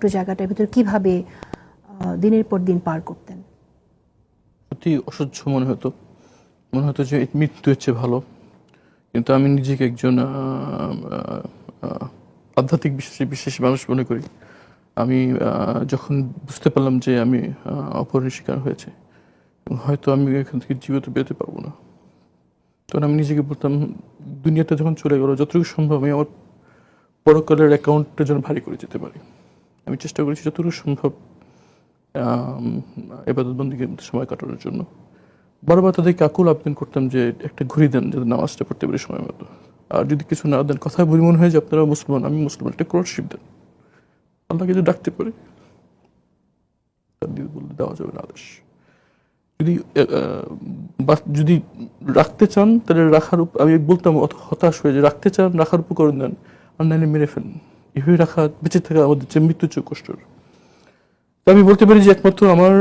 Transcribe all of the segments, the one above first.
ছোট্ট জায়গাটার ভিতরে কীভাবে দিনের পর দিন পার করতেন? সত্যি অসহ্য মনে হতো। মনে হতো যে মৃত্যু হচ্ছে ভালো। কিন্তু আমি নিজেকে একজন আধ্যাত্মিক বিশ্বাসী বিশেষ মানুষ মনে করি। আমি যখন বুঝতে পারলাম যে আমি অপহরণের শিকার হয়েছে হয়তো আমি এখান থেকে জীবিত বেরোতে পারব না, তখন আমি নিজেকে বলতাম দুনিয়াটা যখন চলে গেল, যতটুকু সম্ভব আমি আমার পরকালের অ্যাকাউন্টটা যেন ভারী করে যেতে পারি। আমি চেষ্টা করেছি যতটুকু সম্ভব এবাদত বন্দিকে সময় কাটানোর জন্য। বারবার তাদেরকে আকুল আবেদন করতাম যে একটা ঘুরি দেন, যাতে নামাজটা পড়তে পারি সময় মতো। আর যদি কিছু না দেন কথা বলি মনে হয় যে আপনারা মুসলমান, আমি মুসলমান, একটা ক্রোশিপ দেন। আল্লাহকে যদি ডাকতে পারি বললে দেওয়া যাবে না আদেশ। যদি যদি রাখতে চান, তাহলে রাখার আমি বলতাম অত হতাশ হয়ে যে রাখতে চান, রাখার উপকরণ দেন, আর নাইলে মেরে ফেলেন। এভাবে রাখা বেঁচে থাকা আমাদের যে মৃত্যু কষ্টর। তো আমি বলতে পারি যে একমাত্র আমার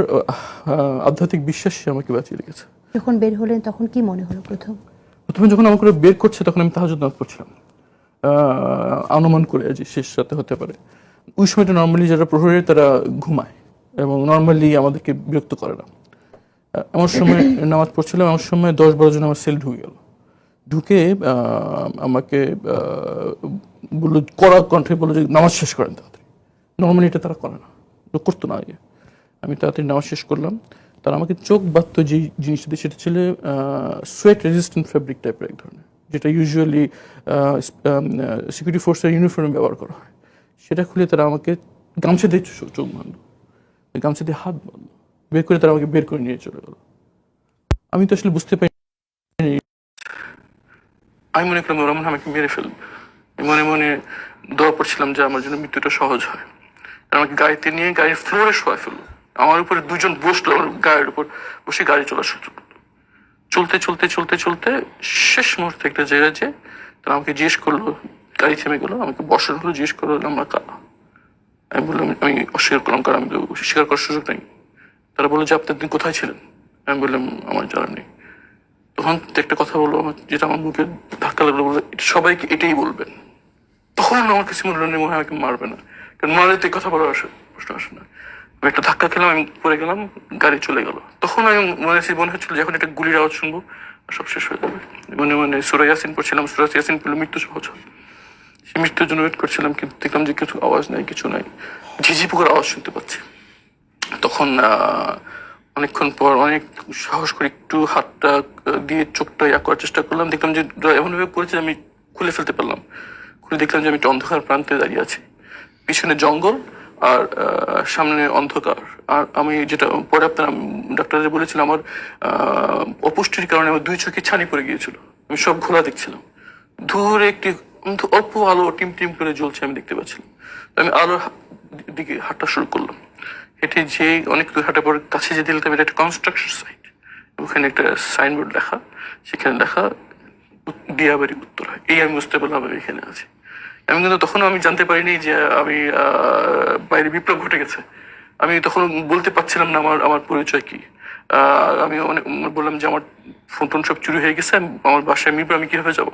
আধ্যাত্মিক বিশ্বাসই আমাকে বাঁচিয়ে রেখেছে। যখন বের হলেন তখন কি মনে হলো প্রথম? প্রথমে যখন আমাকে বের করছে তখন আমি তাহাজুদ নামাজ পড়ছিলাম। অনুমান করে যে শেষ রাতে হতে পারে। ওই সময়টা নর্মালি যারা প্রহরীর তারা ঘুমায় এবং নর্মালি আমাদেরকে বিরক্ত করে না। আমার সময় নামাজ পড়ছিলাম আমার সময় দশ বারো জন আমার সেল ঢুকে গেল। ঢুকে আমাকে বলল কড়া কণ্ঠে বলল যে নামাজ শেষ করেন তাড়াতাড়ি। নর্মালি এটা তারা করে না। করতো না আগে। আমি তাড়াতাড়ি নামাজ শেষ করলাম। তারা আমাকে চোখ বাত্ত যে জিনিসটা দিয়ে, সেটা ছিল সোয়েট রেজিস্ট্যান্ট ফ্যাব্রিক টাইপের এক ধরনের, যেটা ইউজুয়ালি সিকিউরিটি ফোর্সের ইউনিফর্মে ব্যবহার করা হয়। সেটা খুলে তারা আমাকে গামছা দিয়ে চোখ বাঁধলো। গামছা দিয়ে হাত বাঁধলো। বের করে তারা আমাকে বের করে নিয়ে চলে গেল। আমি তো আসলে বুঝতে পারি আমি মনে করলাম আমাকে মেরে ফেলবে। মনে মনে দোয়া পড়ছিলাম যে আমার জন্য মৃত্যুটা সহজ হয়। আমাকে গাড়িতে নিয়ে গাড়ির ফ্লোরে শোয়া ফেলল। আমার উপরে দুজন বসল, আমার গাড়ির উপর বসে গাড়ি চলা শুরু চলতে চলতে চলতে চলতে শেষ মুহূর্তে একটা জায়গায় যে তারা আমাকে জিজ্ঞেস করল, গাড়ি থেমে গেলো, আমাকে বসানো হলো, জিজ্ঞেস করল, আমরা কারা আমি বললাম, আমি অস্বীকার করলাম, কারণ আমি তো স্বীকার করার সুযোগ নেই তারা বলল, যে আপনি দিন কোথায় ছিলেন? আমি বললাম, আমার জানা নেই। তখন একটা কথা বলল, আমার যেটা আমার মুখে ধাক্কা লাগল বলল সবাইকে এটাই বলবেন। তখন আমার কাছে মনে মনে হয় আমাকে মারবে না। কারণ মারলে তো কথা বলার আসে প্রশ্ন আসে না। আমি একটা ধাক্কা খেলাম, আমি পড়ে গেলাম, গাড়ি চলে গেল। তখন আমি মনে মনে হচ্ছিল যখন একটা গুলির আওয়াজ শুনব সব শেষ হয়ে যাবে। মনে মনে সুরা ইয়াসিন পড়ছিলাম, সুরা ইয়াসিন পড়লে মৃত্যু সহজ। হয় সেই মৃত্যুর জন্য ওয়েট করছিলাম, কিন্তু দেখলাম যে কিছু আওয়াজ নাই, কিছু নাই। ঝিঝি পোকার আওয়াজ শুনতে পাচ্ছি। তখন অনেকক্ষণ পর অনেক সাহস করে একটু হাতটা দিয়ে চোখটা ইয়া করার চেষ্টা করলাম। দেখলাম যে এমনভাবে করেছে আমি খুলে ফেলতে পারলাম। খুলে দেখলাম যে আমি একটা অন্ধকার প্রান্তে দাঁড়িয়ে আছি। পিছনে জঙ্গল আর সামনে অন্ধকার। আর আমি যেটা পরে আপনার ডাক্তারদের বলেছিলাম আমার অপুষ্টির কারণে আমার দুই চোখে ছানি পড়ে গিয়েছিল। আমি সব ঘোলা দেখছিলাম। দূরে একটি অল্প আলো টিম টিম করে জ্বলছে আমি দেখতে পাচ্ছিলাম। আমি আলোর হা- দিকে হাঁটা শুরু করলাম। হেঁটে যে অনেক দূর হাঁটার পর কাছে যে দিলাম এটা একটা কনস্ট্রাকশন সাইট ওখানে একটা সাইনবোর্ড লেখা। সেখানে লেখা দিয়াবাড়ি উত্তরা। এই আমি বুঝতে পারলাম আমি এখানে আছি। আমি কিন্তু তখনও আমি জানতে পারিনি যে আমি বাইরে বিপ্লব ঘটে গেছে। আমি তখন বলতে পারছিলাম না আমার আমার পরিচয় কি। আমি অনেক বললাম যে আমার ফোন টোন সব চুরি হয়ে গেছে আমার বাসায় মিরপুর আমি কীভাবে যাব?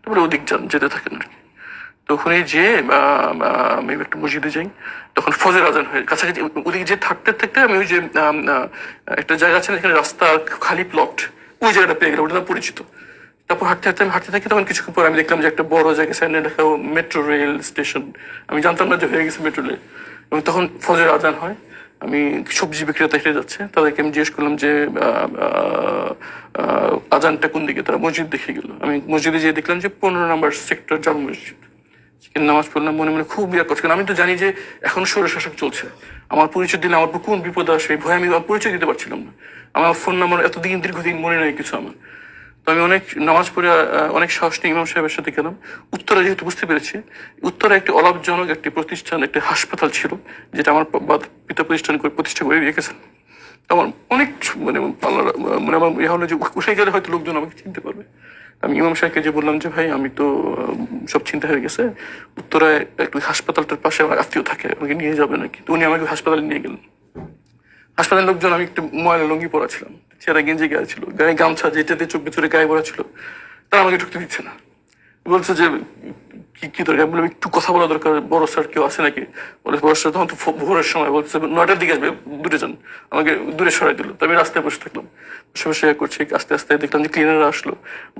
তারপরে ওদিক যান যেতে থাকেন আর কি। তো ওখানে যে আমি একটা মসজিদে যাই তখন ফজের আজান হয়ে কাছাকাছি ওদিকে যে থাকতে থাকতে আমি ওই যে একটা জায়গা আছে না, এখানে রাস্তা খালি প্লট ওই জায়গাটা পেয়ে গেলাম ওটা পরিচিত। তারপর হাঁটতে হাঁটতে আমি হাঁটতে থাকি, তখন কিছুক্ষণ পর আমি দেখলাম যে একটা বড় জায়গায় সাইনে লেখা মেট্রো রেল স্টেশন আমি জানতাম না যে হয়ে গেছে মেট্রো রেল এবং তখন ফজর আজান হয়, আমি সবজি বিক্রেতা হেঁটে যাচ্ছে, তাদেরকে আমি জিজ্ঞেস করলাম যে আজানটা কোন দিকে? তারা মসজিদ দেখে গেল। আমি মসজিদে যেয়ে দেখলাম যে পনেরো নম্বর সেক্টর জামা মসজিদ। সেখানে নামাজ পড়লাম, মনে মনে খুব বিরাট করছে আমি তো জানি যে এখন সৌর শাসক চলছে। আমার পরিচয় দিলে আমার কোন বিপদ এই ভয়ে আমি আমার পরিচয় দিতে পারছিলাম না। আমার ফোন নাম্বার এতদিন, দীর্ঘদিন মনে নেই কিছু আমার। তো আমি অনেক নামাজ পড়ে অনেক সাহস নিয়ে ইমাম সাহেবের সাথে গেলাম। উত্তরা যেহেতু বুঝতে পেরেছি, উত্তরা একটি অলাভজনক একটি প্রতিষ্ঠান, একটি হাসপাতাল ছিল, যেটা আমার পিতা প্রতিষ্ঠান করে প্রতিষ্ঠা করে রেখেছেন। আমার অনেক মানে আল্লাহ মানে আমার ইয়ে হলো যে উঠে গেলে হয়তো লোকজন আমাকে চিনতে পারবে। আমি ইমাম সাহেবকে যে বললাম যে, ভাই, আমি তো সব চিন্তা হয়ে গেছে। উত্তরায় একটু হাসপাতালটার পাশে আমার আত্মীয় থাকে, আমাকে নিয়ে যাবে নাকি? উনি আমাকে হাসপাতালে নিয়ে গেলেন। হাসপাতালের লোকজন, আমি একটু ময়লা লঙ্গি পরা ছিলাম। চেহারা গেঞ্জি গায়ে ছিল, গায়ে গামছা যেটাতে চোখ ভিতরে গায়ে পড়া ছিল, তারা আমাকে ঢুকতে দিচ্ছে না। বলছে যে, কি কি দরকার? বললাম, একটু কথা বলা দরকার, বড় স্যার কেউ আছে নাকি? বলে, বড় স্যার তখন তো ভোরের সময় বলছে, নয়টার দিকে আসবে, দূরে যান। আমাকে দূরে সরাই দিল, তো আমি রাস্তায় বসে থাকলাম। বসে বসে করছি, আস্তে আস্তে দেখলাম যে ক্লিনার আসলো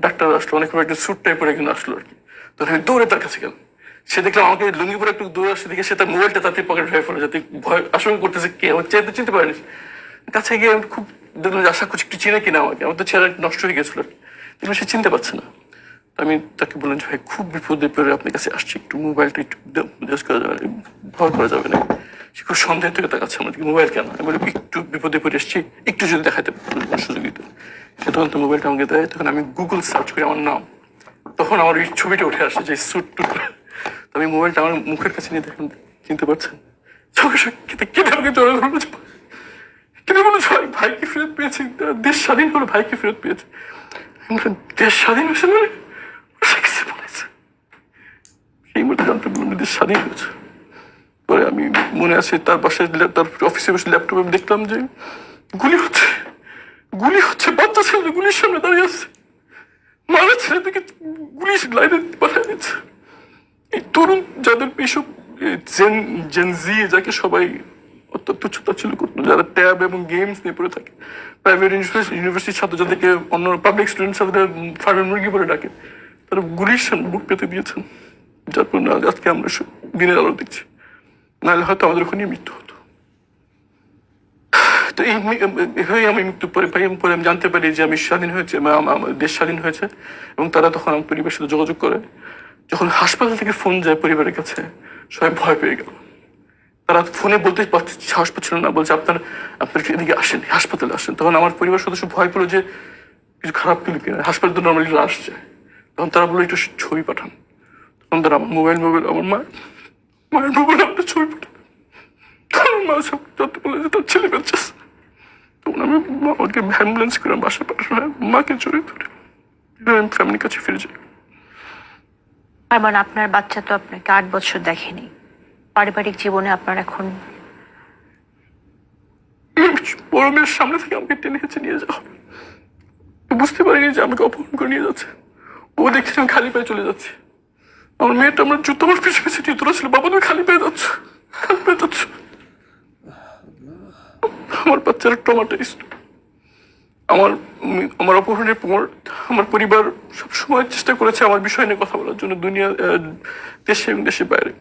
ডাক্তার আসলো, অনেক একটা স্যুট টাইপের একজন আসলো আর কি। তখন আমি দৌড়ে তার কাছে গেলাম। সে দেখলাম আমাকে লুঙ্গি পরে একটু দূরে আসছে দেখে সে তার মোবাইলটা তাতে পকেট ভেবে ফেলে, যাতে ভয়, আশঙ্কা করতেছে কে? আমাকে চাইতে চিনতে পারেনি। কাছে গিয়ে আমি খুব দেখলাম যে আশা করছি একটু চিনে কিনা আমাকে। আমার তো চেহারা নষ্ট হয়ে গেছিল। দেখলাম সে চিনতে পারছে না। আমি তাকে বললাম যে, ভাই, খুব বিপদে পড়ে আপনার কাছে আসছি। একটু মোবাইলটা একটু জাস্ট করা যাবে না। করা যাবে না। সে খুব সন্দেহ থেকে তাকাচ্ছে আমার মোবাইল কেন? আমি বলি একটু বিপদে পড়ে এসেছি একটু যদি দেখাতে সুযোগ দিত সে তখন তো মোবাইলটা আমাকে দেয়। তখন আমি গুগল সার্চ করি আমার নাম। তখন আমার ওই ছবিটা উঠে আসে যে, স্যুট টুট। আমি মোবাইলটা আমার মুখের কাছে নিয়ে দেখলাম। চিনতে পারছেন? চোখে কেটে কেটে আমাকে জড়ো ধরলো কেটে বলে ভাই ভাইকে ফেরত পেয়েছি? দেশ স্বাধীন হলো, ভাইকে ফেরত পেয়েছে। দেশ স্বাধীন হয়েছে মানে? সে বলেছে। সেই মুহূর্তে জানতে পারলাম দেশ স্বাধীন হয়েছে। পরে আমি মনে আছে তার ল্যাপ- তার অফিসে বসে ল্যাপটপে দেখলাম যে গুলি হচ্ছে। গুলি হচ্ছে, বাচ্চা ছেলে গুলির সামনে দাঁড়িয়ে আছে। মারা ছেলেটাকে গুলি লাইনে পাঠিয়ে দিচ্ছে। এই তরুণ যাদের জেন জেনজি যাকে সবাই অত্যন্ত করতো যারা ট্যাব এবং গেমস নিয়ে পড়ে থাকে। প্রাইভেট ইউনিভার্সিটির ছাত্র যাদেরকে অন্য পাবলিক স্টুডেন্ট সাথে ফার্মের মুরগি বলে ডাকে। তারা গুলির সামনে বুক পেতে দিয়েছেন। যার আজকে আমরা দিনের আলো দেখছি। নাহলে হয়তো আমাদের মৃত্যু হতো। তো আমি মৃত্যু পরে পরে আমি জানতে পারি যে আমি স্বাধীন হয়েছে দেশ স্বাধীন হয়েছে। এবং তারা তখন আমার পরিবারের সাথে যোগাযোগ করে। যখন হাসপাতাল থেকে ফোন যায় পরিবারের কাছে, সবাই ভয় পেয়ে গেল। তারা ফোনে বলতে সাহস পাচ্ছিল না, বলছে আপনার আপনার এদিকে আসেন হাসপাতালে আসেন। তখন আমার পরিবার সদস্য ভয় পেল যে কিছু খারাপ কিছু কিনা। হাসপাতালে তো নর্মালি লাশ তখন তারা বলল, একটু ছবি পাঠান। তখন তারা আমার মোবাইল মোবাইল আমার মা মায়ের মোবাইল আপনার ছবি পাঠান কারণ মা সব যত বলে যে তার ছেলে বাচ্চা। তখন আমি আমাকে অ্যাম্বুলেন্স করে বাসা পাঠানো মাকে জড়িয়ে ধরে আমি ফ্যামিলির কাছে ফিরে যাই। তার মানে আপনার বাচ্চা তো আপনাকে আট বছর দেখেনি। পারিবারিক জীবনে আপনার এখন বড় মেয়ের সামনে থেকে আমাকে টেনে হেঁচে নিয়ে যাওয়া বুঝতে পারিনি যে আমাকে অপহরণ করে নিয়ে যাচ্ছে। ও দেখছে আমি খালি পায়ে চলে যাচ্ছি। আমার মেয়েটা আমার জুতো আমার পিছু পিছু দিয়ে ছিল বাবা, তুমি খালি পায়ে যাচ্ছ, খালি পায়ে যাচ্ছ। আমার বাচ্চারা টমাটাইজড আমার আমার অপহরণের পর আমার পরিবার সবসময় চেষ্টা করেছে আমার বিষয় নিয়ে কথা বলার জন্য দুনিয়া দেশে এবং দেশের বাইরে।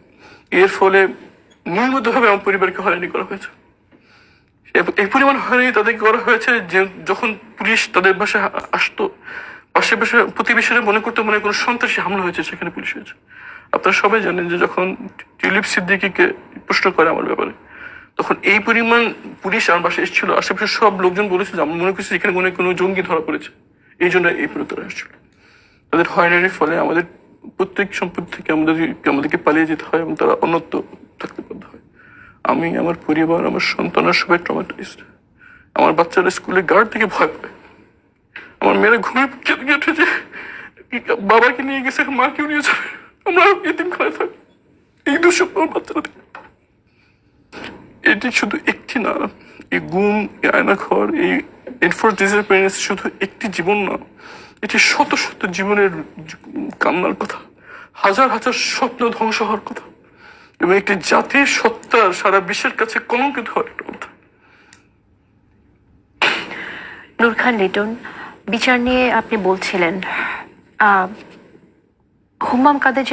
এর ফলে নিয়মিতভাবে আমার পরিবারকে হয়রানি করা হয়েছে। এই পরিমাণ হয়রানি তাদেরকে করা হয়েছে যে যখন পুলিশ তাদের বাসায় আসতো আশেপাশে প্রতিবেশীরা মনে করতো মনে কোনো সন্ত্রাসী হামলা হয়েছে, সেখানে পুলিশ হয়েছে। আপনারা সবাই জানেন যে যখন টিউলিপ সিদ্দিকিকে প্রশ্ন করে আমার ব্যাপারে, তখন এই পরিমাণ পুলিশ আমার বাসায় এসেছিল, আশেপাশে সব লোকজন বলেছে যে, আমি মনে করছি এখানে মনে কোনো জঙ্গি ধরা পড়েছে। এই জন্য এই পরিতরা আসছিল তাদের হয়রানির ফলে আমাদের প্রত্যেক সম্পদ থেকে আমাদের আমাদেরকে পালিয়ে যেতে হয় এবং তারা অন্যত্র থাকতে বাধ্য হয়। আমি, আমার পরিবার, আমার সন্তানরা সবাই ট্রমাটাইজড আমার বাচ্চারা স্কুলে গার্ড থেকে ভয় পায়। আমার মেয়েরা ঘুমিয়ে কেঁদে গিয়ে উঠেছে বাবাকে নিয়ে গেছে মাকেও নিয়ে যাবে। আমরা এদিন খায় থাকি। এই দুঃস্বপ্ন আমার বাচ্চারা দেখে। এটি শুধু একটি না, এই গুম এই আয়নাঘর, এই এনফোর্স ডিসঅ্যাপিয়ারেন্স শুধু একটি জীবন না এটি শত শত জীবনের কান্নার কথা, হাজার হাজার স্বপ্ন ধ্বংস হওয়ার কথা, এবং একটি জাতির সত্তা সারা বিশ্বের কাছে কলঙ্কিত হওয়ার একটা কথা। নূর খান লিটন, বিচার নিয়ে আপনি বলছিলেন হুমাম কাদের